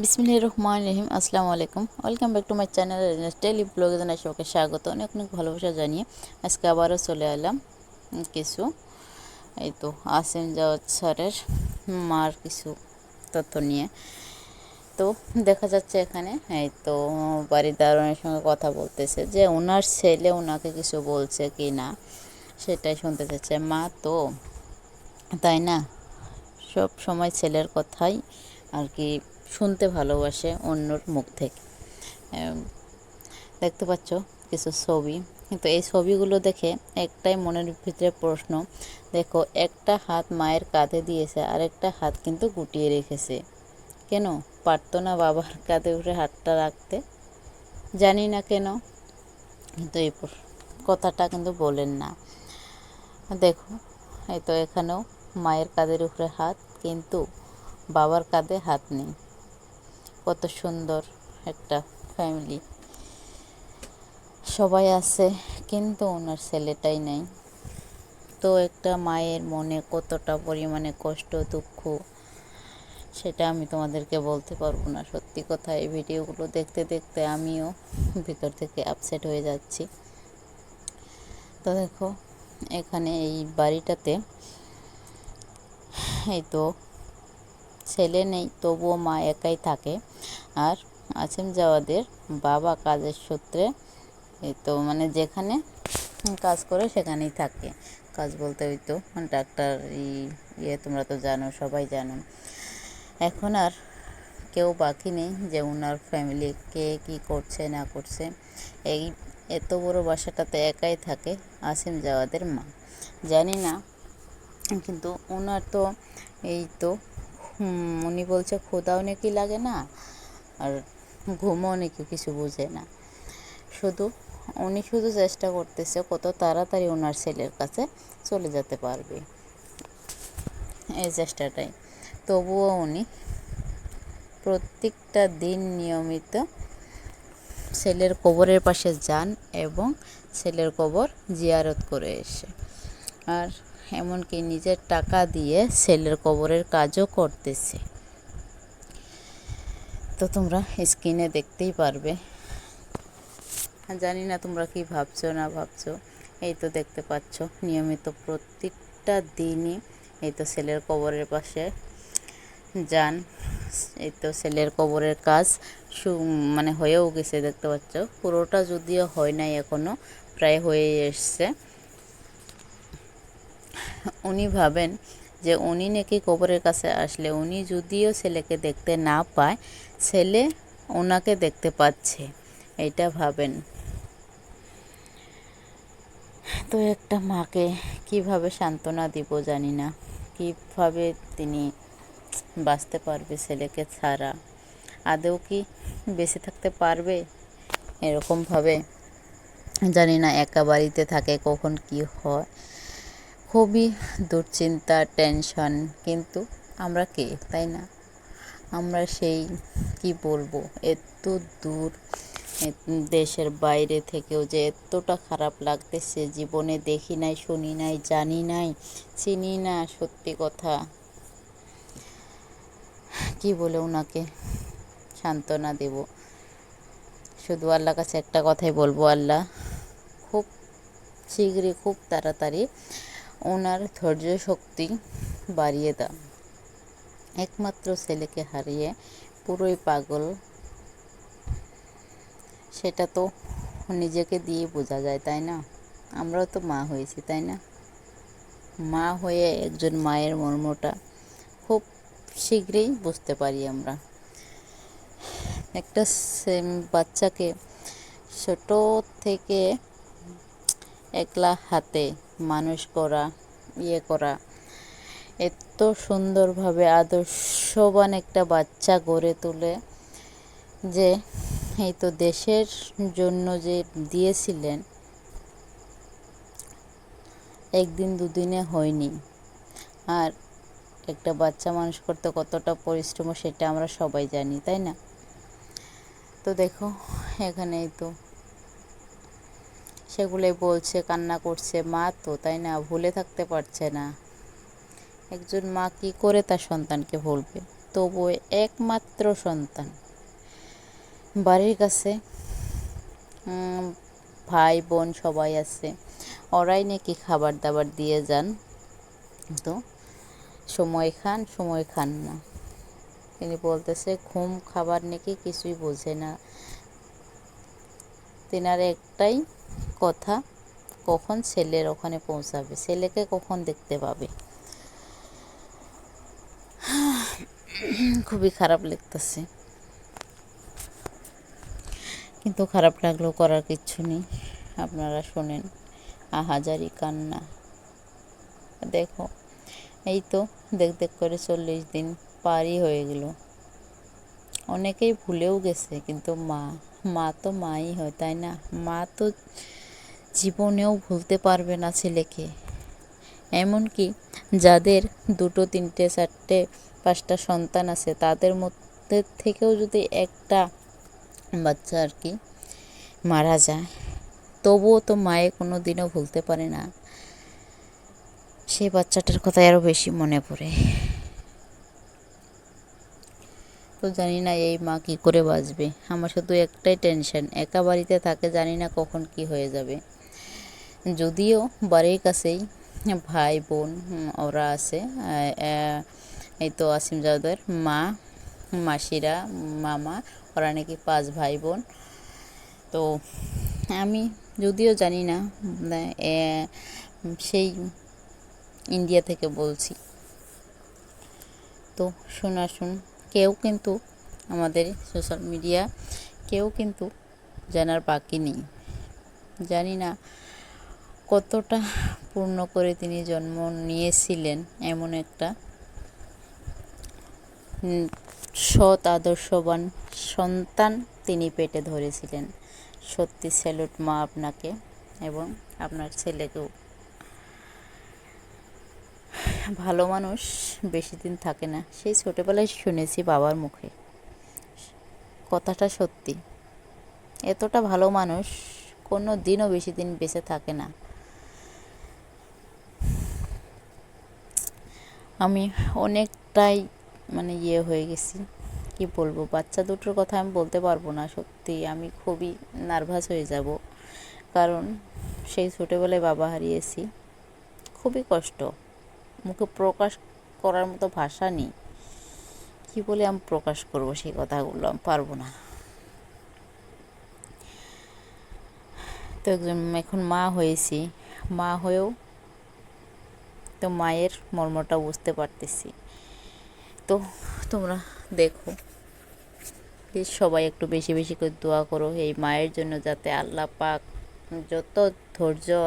বিসমিল্লাহ রহমান রহিম, আসসালামু আলাইকুম। Welcome back to my channel daily ব্লগে জানাই সবাইকে স্বাগত। অনেক অনেক ভালোবাসা জানিয়ে আজকে আবারও চলে এলাম। কিছু, এই তো, আসেন জাওয়াত স্যারের মার কিছু তথ্য নিয়ে। তো, দেখা যাচ্ছে এখানে, এই তো বাড়ির দারোয়ানের সঙ্গে কথা বলতেছে যে ওনার ছেলে ওনাকে কিছু বলছে কি না, সেটাই শুনতে চাচ্ছে। মা তো, তাই না? সব সময় ছেলের কথাই আর কি শুনতে ভালোবাসে অন্যর মুখ থেকে। দেখতে পাচ্ছ কিছু ছবি। কিন্তু এই ছবিগুলো দেখে একটাই মনের ভিতরে প্রশ্ন, দেখো, একটা হাত মায়ের কাঁধে দিয়েছে আর একটা হাত কিন্তু গুটিয়ে রেখেছে। কেন? পারতো না বাবার কাঁধে উঠে হাতটা রাখতে? জানি না কেন। কিন্তু এই কথাটা কিন্তু বলেন না। দেখো, এই তো এখানেও মায়ের কাঁধের উপরে হাত, কিন্তু বাবার কাঁধে হাত নেই। কত সুন্দর একটা ফ্যামিলি সবাই আছে, কিন্তু ওনার ছেলেটাই নেই। তো একটা মায়ের মনে কতটা পরিমাণে কষ্ট, দুঃখ, সেটা আমি তোমাদেরকে বলতে পারব না। সত্যি কথা, এই ভিডিওগুলো দেখতে দেখতে আমিও ভিতর থেকে আপসেট হয়ে যাচ্ছি। তো দেখো, এখানে এই বাড়িটাতে, এই তো ছেলে নেই, তবুও মা একাই থাকে। আর আছেন যাওয়াদের বাবা কাজের সূত্রে তো মানে যেখানে কাজ করে সেখানেই থাকে। কাজ বলতে ওই তো মানে ডাক্তার ইয়ে তোমরা তো জানো, সবাই জানো। এখন আর কেউ বাকি নেই যে ওনার ফ্যামিলি কে কী করছে, না করছে। এই এত বড় বাসাটাতে একাই থাকে আসিম জাওয়াদের মা। জানি না, কিন্তু ওনার তো এই তো উনি বলছে ক্ষুদাও নাকি লাগে না আর ঘুমও নাকি কিছু বুঝে না। শুধু, উনি শুধু চেষ্টা করতেছে কত তাড়াতাড়ি ওনার ছেলের কাছে চলে যেতে পারবে। এই চেষ্টাটাই। তবুও উনি প্রত্যেকটা দিন নিয়মিত ছেলের কবরের পাশে যান এবং ছেলের কবর জিয়ারত করে এসে। আর এমনকি নিজের টাকা দিয়ে ছেলের কবরের কাজও করতেছে। তো তোমরা স্ক্রিনে দেখতেই পারবে। জানি না তোমরা কি ভাবছ, না ভাবছ। এই তো দেখতে পাচ্ছ, নিয়মিত প্রত্যেকটা দিনই এই তো ছেলের কবরের পাশে যান। এই তো ছেলের কবরের কাজ সু মানে হয়েও গেছে, দেখতে পাচ্ছ। পুরোটা যদিও হয় নাই এখনও, প্রায় হয়ে এসছে। উনি ভাবেন যে উনি নাকি কবরের কাছে আসলে উনি যদিও ছেলেকে দেখতে না পায়, ছেলে ওনাকে দেখতে পাচ্ছে, এটা ভাবেন। তো একটা মাকে কীভাবে সান্ত্বনা দিব জানি না, কীভাবে তিনি বাঁচতে পারবে ছেলেকে ছাড়া, আদৌ কি বেঁচে থাকতে পারবে? এরকমভাবে জানি না, একা বাড়িতে থাকে কখন কি হয়। খুবই দুশ্চিন্তা টেনশন কিন্তু আমরা কে, তাই না? আমরা সেই, কি বলব এত দূর দেশের বাইরে থেকেও যে এতটা খারাপ লাগতেছে, জীবনে দেখি নাই, শুনি নাই, জানি নাই, চিনি না, সত্যি কথা। কি বলে ওনাকে সান্ত্বনা দেব। শুধু আল্লাহ কাছে একটা কথাই বলব, আল্লাহ খুব শীঘ্রই, খুব তাড়াতাড়ি ওনার ধৈর্য শক্তি বাড়িয়ে দাও। একমাত্র ছেলেকে হারিয়ে পুরোই পাগল। সেটা তো নিজেকে দিয়ে বোঝা যায়, তাই না? আমরাও তো মা হয়েছি, তাই না? মা হয়ে একজন মায়ের মর্মটা খুব শীঘ্রই বুঝতে পারি আমরা। একটা বাচ্চাকে ছোট থেকে একলা হাতে মানুষ করা ইয়ে করা। এত সুন্দরভাবে আদর্শবান একটা বাচ্চা গড়ে তোলে যে এই তো দেশের জন্য যে দিয়েছিলেন, একদিন দুদিনে হয়নি। আর একটা বাচ্চা মানুষ করতে কতটা পরিশ্রম সেটা আমরা সবাই জানি, তাই না? তো দেখো, এখানেই তো সেগুলোই বলছে, কান্না করছে, মা তো, তাই না? ভুলে থাকতে পারছে না। একজন মা কি করে তার সন্তানকে ভুলবে? তবু একমাত্র সন্তান। বাড়ির কাছে ভাই, বোন সবাই আছে। ওরাই নাকি খাবার দাবার দিয়ে যান। তো সময় খান সময় খান না। তিনি বলতেছে, ঘুম, খাবার নাকি কিছুই বোঝে না। তেনার একটাই কথা কখন ছেলের ওখানে পৌঁছাবে? ছেলেকে কখন দেখতে পাবে? খুবই খারাপ লাগতেছে। কিন্তু খারাপ লাগলেও করার কিচ্ছু নেই। আপনারা শোনেন, আহাজারি কান্না। দেখো, এই তো দেখ দেখ করে চল্লিশ দিন পারই হয়ে গেল। অনেকেই ভুলেও গেছে, কিন্তু মা মা তো মাই হয়, তাই না? মা তো জীবনেও ভুলতে পারবে না ছেলেকে। এমনকি যাদের দুটো, তিনটে, চারটে, পাঁচটা সন্তান আছে, তাদের মধ্যে থেকেও যদি একটা বাচ্চা আর কি মারা যায়, তবুও তো মায়ে কোনো দিনও ভুলতে পারে না। সেই বাচ্চাটার কথা আরও বেশি মনে পড়ে। তো জানি না এই মা কি করে বাঁচবে। আমার শুধু একটাই টেনশন একা বাড়িতে থাকে জানি না কখন কি হয়ে যাবে। যদিও বাড়ির কাছেই ভাই বোন ওরা আছে এই তো আসিম জাওদের মা, মাসিরা, মামা, ওরা নাকি পাঁচ ভাই বোন। তো আমি যদিও জানি না সেই ইন্ডিয়া থেকে বলছি। তো শোনা শুন, কেউ কিন্তু আমাদের সোশ্যাল মিডিয়া, কেউ কিন্তু জানার বাকি নেই। জানি না কতটা পূর্ণ করে তিনি জন্ম নিয়েছিলেন এমন একটা সৎ, আদর্শবান সন্তান তিনি পেটে ধরেছিলেন। সত্যি স্যালুট মা আপনাকে এবং আপনার ছেলেকেও। ভালো মানুষ বেশি দিন থাকে না, সেই ছোটোবেলায় শুনেছি বাবার মুখে। কথাটা সত্যি। এতটা ভালো মানুষ কোনো দিনও বেশি দিন বেঁচে থাকে না। আমি অনেকটাই মানে ইয়ে হয়ে গেছি। কি বলব? বাচ্চা দুটোর কথা আমি বলতে পারব না, সত্যি। আমি খুবই নার্ভাস হয়ে যাব। কারণ সেই ছোটোবেলায় বাবা হারিয়েছি। খুবই কষ্ট। মুখে প্রকাশ করার মতো ভাষা নেই। কি বলে আমি প্রকাশ করব সেই কথাগুলো আমি পারব না। তো একজন, এখন মা হয়েছি। মা হয়েও তো মায়ের মর্মটা বুঝতে পারতেছি। তো তোমরা দেখো প্লিজ সবাই একটু বেশি বেশি করে দোয়া করো এই মায়ের জন্য যাতে আল্লাহ পাক যত ধৈর্য